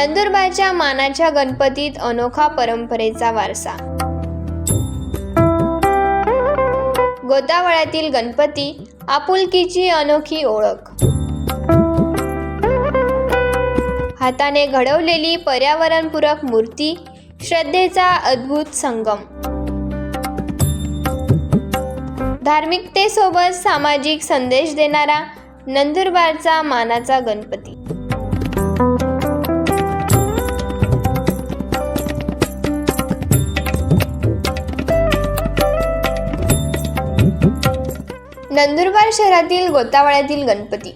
नंदुरबारच्या मानाच्या गणपतीत अनोखा परंपरेचा वारसा. गोदावळ्यातील गणपती आपुलकीची अनोखी ओळख. हाताने घडवलेली पर्यावरणपूरक मूर्ती श्रद्धेचा अद्भुत संगम. धार्मिकतेसोबत सामाजिक संदेश देणारा नंदुरबारचा मानाचा गणपती. नंदुरबार शहरातील गोतावळ्यातील गणपती.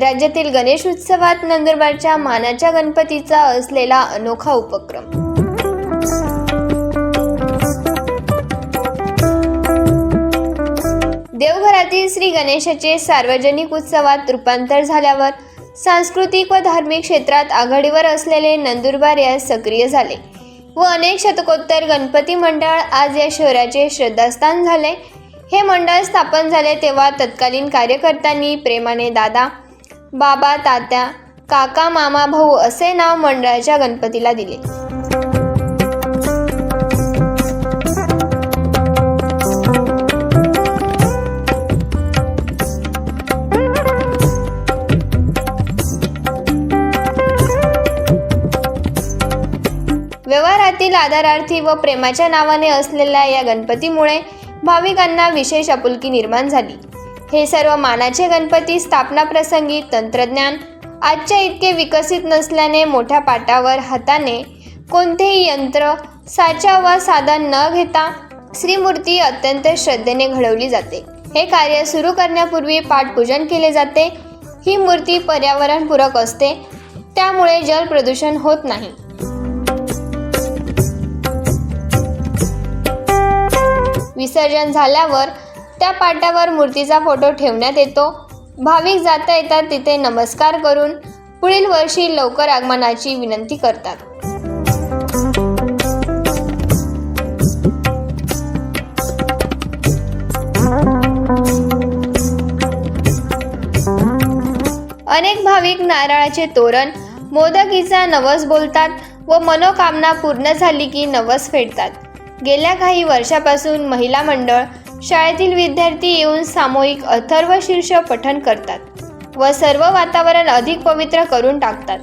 राज्यातील गणेश उत्सवात नंदुरबारच्या मानाच्या गणपतीचा असलेला अनोखा उपक्रम. देवघरातील श्री गणेशाचे सार्वजनिक उत्सवात रूपांतर झाल्यावर सांस्कृतिक व धार्मिक क्षेत्रात आघाडीवर असलेले नंदुरबार या सक्रिय झाले व अनेक शतकोत्तर गणपती मंडळ आज या शहराचे श्रद्धास्थान झाले. हे मंडळ स्थापन झाले तेव्हा तत्कालीन कार्यकर्त्यांनी प्रेमाने दादा बाबा तात्या काका मामा भाऊ असे नाव मंडळाच्या गणपतीला दिले. व्यवहारातील आधारार्थी व प्रेमाच्या नावाने असलेल्या या गणपतीमुळे भाविकांना विशेष आपुलकी निर्माण झाली. हे सर्व मानाचे गणपती स्थापना प्रसंगी तंत्रज्ञान आजच्या इतके विकसित नसल्याने मोठ्या पाटावर हाताने कोणतेही यंत्र साचा वा साधन न घेता श्रीमूर्ती अत्यंत श्रद्धेने घडवली जाते. हे कार्य सुरू करण्यापूर्वी पाठपूजन केले जाते. ही मूर्ती पर्यावरणपूरक असते. त्यामुळे जल प्रदूषण होत नाही. विसर्जन झाल्यावर त्या पाटावर मूर्तीचा फोटो ठेवण्यात येतो. भाविक जाता येतात तिथे नमस्कार करून पुढील वर्षी लवकर आगमनाची विनंती करतात. अनेक भाविक नारळाचे तोरण मोदकीचा नवस बोलतात व मनोकामना पूर्ण झाली की नवस फेडतात. गेल्या काही वर्षापासून महिला मंडळ शाळेतील विद्यार्थी येऊन सामूहिक अथर्व शीर्ष पठण करतात व सर्व वातावरण अधिक पवित्र करून टाकतात.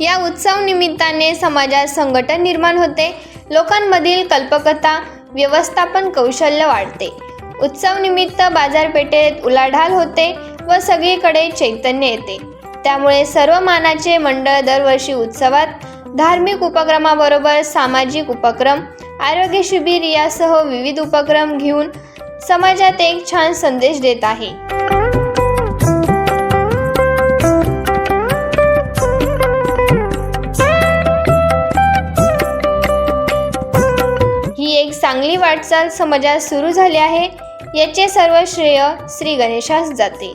या उत्सव निमित्ताने समाजात संघटन निर्माण होते. लोकांमधील कल्पकता व्यवस्थापन कौशल्य वाढते. उत्सव निमित्त बाजारपेठेत उलाढाल होते व सगळीकडे चैतन्य येते. त्यामुळे सर्व मानाचे मंडळ दरवर्षी उत्सवात धार्मिक उपक्रमाबरोबर सामाजिक उपक्रम आरोग्य शिबिर यासह विविध उपक्रम घेऊन समाजात एक छान संदेश देत आहे. ही एक चांगली वाटचाल समाजात सुरू झाली आहे याचे सर्व श्रेय श्री गणेशास जाते.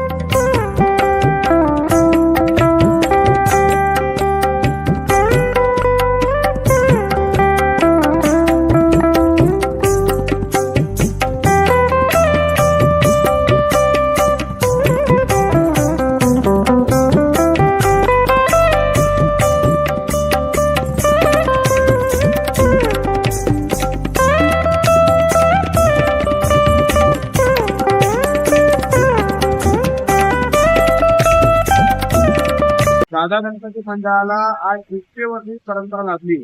दादा गणपती मंडळाला आज इतके परंपरा लाभली.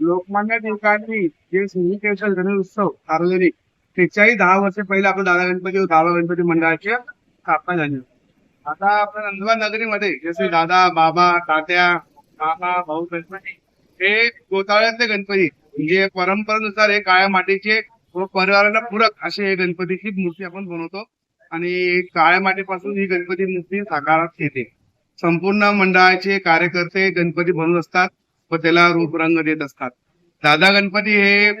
लोकमान्य टिळकांनी जे सिंही गणेशोत्सव सार्वजनिक त्याच्याही दहा वर्ष पहिले आपण दादा गणपती व दादा गणपती मंडळाची स्थापना झाली. आता आपल्या नंदुरबार नगरीमध्ये जसे दादा बाबा तात्या काका भाऊ गणपती हे गोताळ्यातले गणपती म्हणजे परंपरेनुसार हे काळ्या मातीचे व परिवाराला पूरक असे हे गणपतीची मूर्ती आपण बनवतो. आणि काळ्या मातीपासून ही गणपती मूर्ती साकारात येते. संपूर्ण मंडळाचे कार्यकर्ते गणपती बनवत असतात व त्याला रूप रंग देत असतात. दादा गणपती हे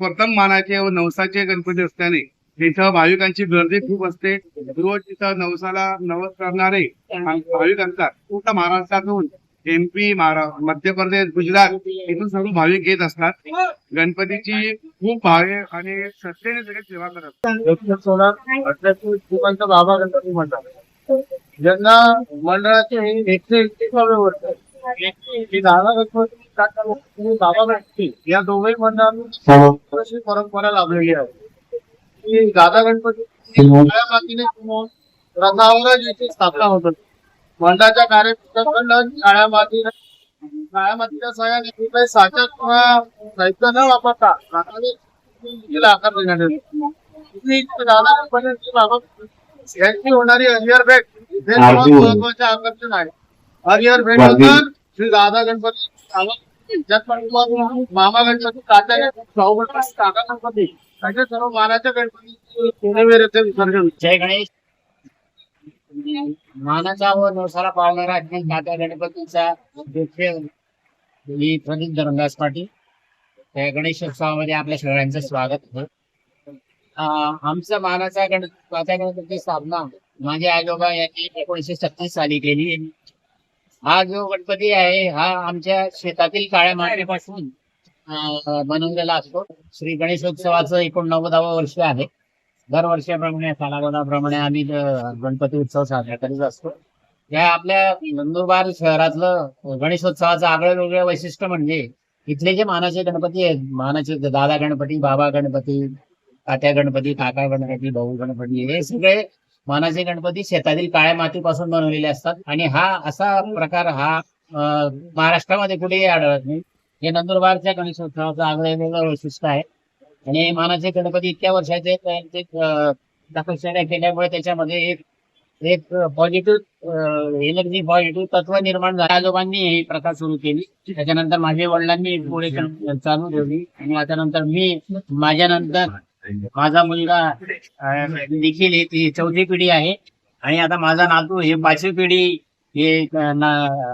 प्रथम मानाचे व नवसाचे गणपती असल्याने तिथं भाविकांची गर्दी खूप असते. रोज तिथं नवसाला नवस करणारे भाविक असतात पूर्ण महाराष्ट्रातून एमपी महाराष्ट्र मध्य प्रदेश गुजरात इथून सर्व भाविक येत असतात. गणपतीची खूप भावे आणि सत्तेने सगळे सेवा करतात बाबा गणपती म्हणतात. ज्यांना मंडळाचे हे एकशे एकतीसावे वर्ष ही गणपती बाबा गणपती या दोघही मंडळांनी अशी परंपरा लाभलेली आहे दादा गणपती मातीने बनवून रथावरच याची स्थापना होत. मंडळाच्या कार्यक्रमात काळ्या माती काळ्या मातीच्या सहाय्याने कुठल्याही साचा किंवा साहित्य न वापरता रथाने आकार देण्यात दादा गणपतीची बाबा यांची होणारी हरिहर भेट हे सर्वात महत्त्वाचे आकर्षण आहे. हरिहर भेट नंतर श्री दादा गणपती मामा गणपती तात्या गणपती भाऊ गणपती काका गणपती असे सर्व मानाच्या गणपती पुणेवेर येथे विसर्जन. जय गणेश. मानाचा व नवसाला पाळणारा अज्ञान दादा गणपतीचा अध्यक्ष मी प्रदीप धरमदास पाटील. त्या गणेशोत्सवामध्ये आपल्या सगळ्यांचं स्वागत अं, आमचा मानाचा गण दादा गणपती स्थापना माझे आजोबा यांनी एकोणीसशे छत्तीस साली केली. हा जो गणपती आहे हा आमच्या शेतातील काळ्या मातीपासून बनवलेला असतो. श्री गणेशोत्सवाचं एकोणनव्वदावं वर्ष आहे. दरवर्षाप्रमाणे कालावधाप्रमाणे आम्ही गणपती उत्सव साजरा करीत असतो. या आपल्या नंदुरबार शहरातलं गणेशोत्सवाचं आगळं वेगळं वैशिष्ट्य म्हणजे इथले जे मानाचे गणपती आहेत मानाचे दादा गणपती बाबा गणपती तात्या गणपती काका गणपती भाऊ गणपती हे सगळे मानाचे गणपती शेतातील काळ्या मातीपासून बनवलेले असतात. आणि हा असा प्रकार हा महाराष्ट्रामध्ये कुठेही आढळत नाही. हे नंदुरबारच्या गणेशोत्सवाचं आगळं वेगळं वैशिष्ट्य आहे. आणि मानाचे गणपती इतक्या वर्षाचे त्यांचे तपश्चर्या केल्यामुळे त्याच्यामध्ये एक एक पॉझिटिव्ह एनर्जी पॉझिटिव्ह तत्व निर्माण झालं. आजोबांनी ही प्रथा सुरू केली. त्याच्यानंतर माझ्या वडिलांनी पुढे चालू ठेवली. आणि त्याच्यानंतर मी माझ्यानंतर माझा मुलगा देखील ही चौथी पिढी आहे. आणि आता माझा नातू हे पाचवी पिढी हे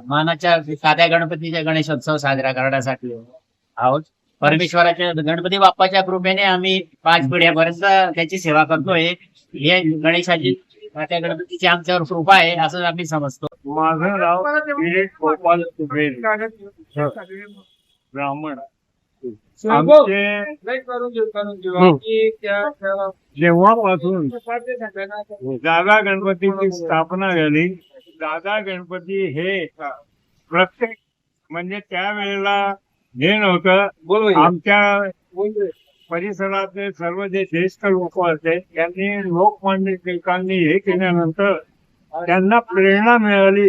मानाच्या साध्या गणपतीच्या गणेशोत्सव साजरा करण्यासाठी आहोत. परमेश्वराच्या गणपती बाप्पाच्या कृपेने आम्ही पाच पिढ्यापर्यंत त्याची सेवा करतोय. हे गणेशाची त्या गणपतीची आमच्यावर कृपा आहे असं आम्ही समजतो. माझं नाव गोपाल ब्राह्मण. आमचे जेव्हापासून दादा गणपतीची स्थापना झाली. दादा गणपती हे प्रत्येक म्हणजे त्यावेळेला हे नव्हतं. आमच्या परिसरातले सर्व जे ज्येष्ठ लोक होते त्यांनी लोकमान्य टिळकांनी हे केल्यानंतर त्यांना प्रेरणा मिळाली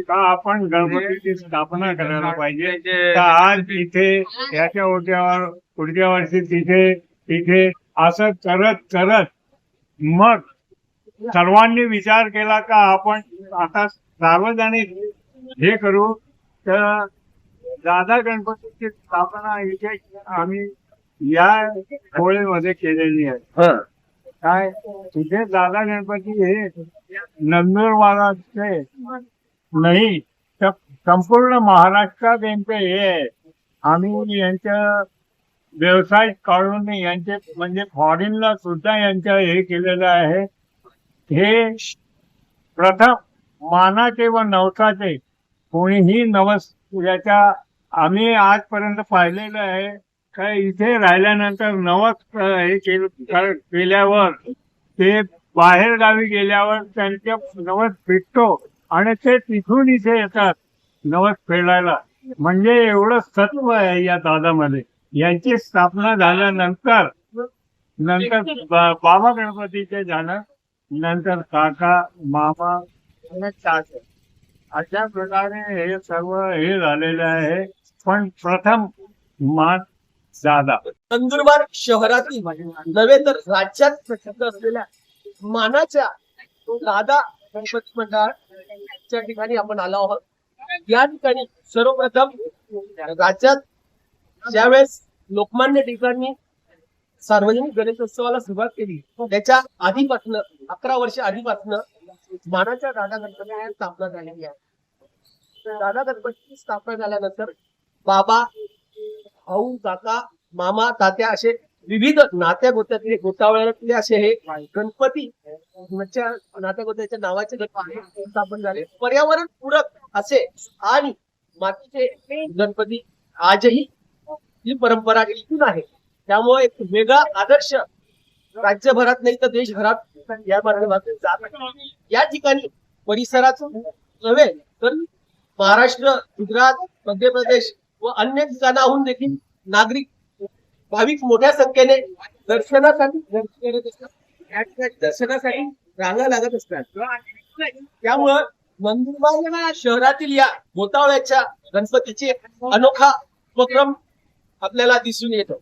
का आपण गणपतीची स्थापना करायला पाहिजे? तर आज इथे याच्या ओट्यावर पुढच्या वर्षी तिथे तिथे असं करत करत मग सर्वांनी विचार केला का आपण आता सार्वजनिक हे करू? तर दादा गणपतीची स्थापना इथे आम्ही या होळीमध्ये केलेली आहे. काय? तिथे दादा गणपती हे नंदुरबाराचे नाही तर संपूर्ण महाराष्ट्रात यांचे हे आहे. आम्ही यांच्या व्यवसाय काढून यांचे म्हणजे फॉरेनला सुद्धा यांच्या हे केलेलं आहे. हे प्रथम मानाचे व नवसाचे कोणीही नवस याच्या आम्ही आजपर्यंत पाहिलेलं आहे. काय इथे राहिल्यानंतर नवस हे केल्यावर ते बाहेर गावी गेल्यावर त्यांच्या नवस भेटतो आणि ते तिथून इथे येतात नवस फेडायला. म्हणजे एवढं सत्व आहे या दादामध्ये. यांची स्थापना झाल्यानंतर नंतर बाबा गणपतीचे झालं नंतर काका मामा आणि अशा प्रकारे हे सर्व हे झालेलं आहे. पण प्रथम मान जादा नंदुरबार शहरातील म्हणजे नव्हे तर राज्यात प्रसिद्ध असलेल्या मानाच्या दादा गणपती मंडळाच्या ठिकाणी आपण आलो आहोत. या ठिकाणी सर्वप्रथम राज्यात ज्यावेळेस लोकमान्य टिळकांनी सार्वजनिक गणेशोत्सवाला सुरुवात केली त्याच्या आधीपासनं अकरा वर्ष आधीपासनं मानाच्या दादा गणपतीची स्थापना झालेली आहे. दादा गणपतीची स्थापना झाल्यानंतर बाबा भाऊ काका मामा तात्या असे विविध नात्या गोत्यातले गोतावळ्यातले असे हे गणपती नात्या गोत्याच्या नावाचे गणपती स्थापन झाले. पर्यावरण पूरक असे आणि मातीचे गणपती आजही ही परंपरा टिकून आहे. त्यामुळे एक वेगळा आदर्श राज्यभरात नाही तर देशभरात या माध्यमातून जात आहे. या ठिकाणी परिसराचं नव्हे तर महाराष्ट्र गुजरात मध्य प्रदेश व अन्य ठिकाणाहून देखील नागरिक भाविक मोठ्या संख्येने दर्शनासाठी दर्शनासाठी रांगा लागत असतात. त्यामुळं नंदुरबार शहरातील या गोतावळ्याच्या गणपतीचे अनोखा उपक्रम आपल्याला दिसून येतो.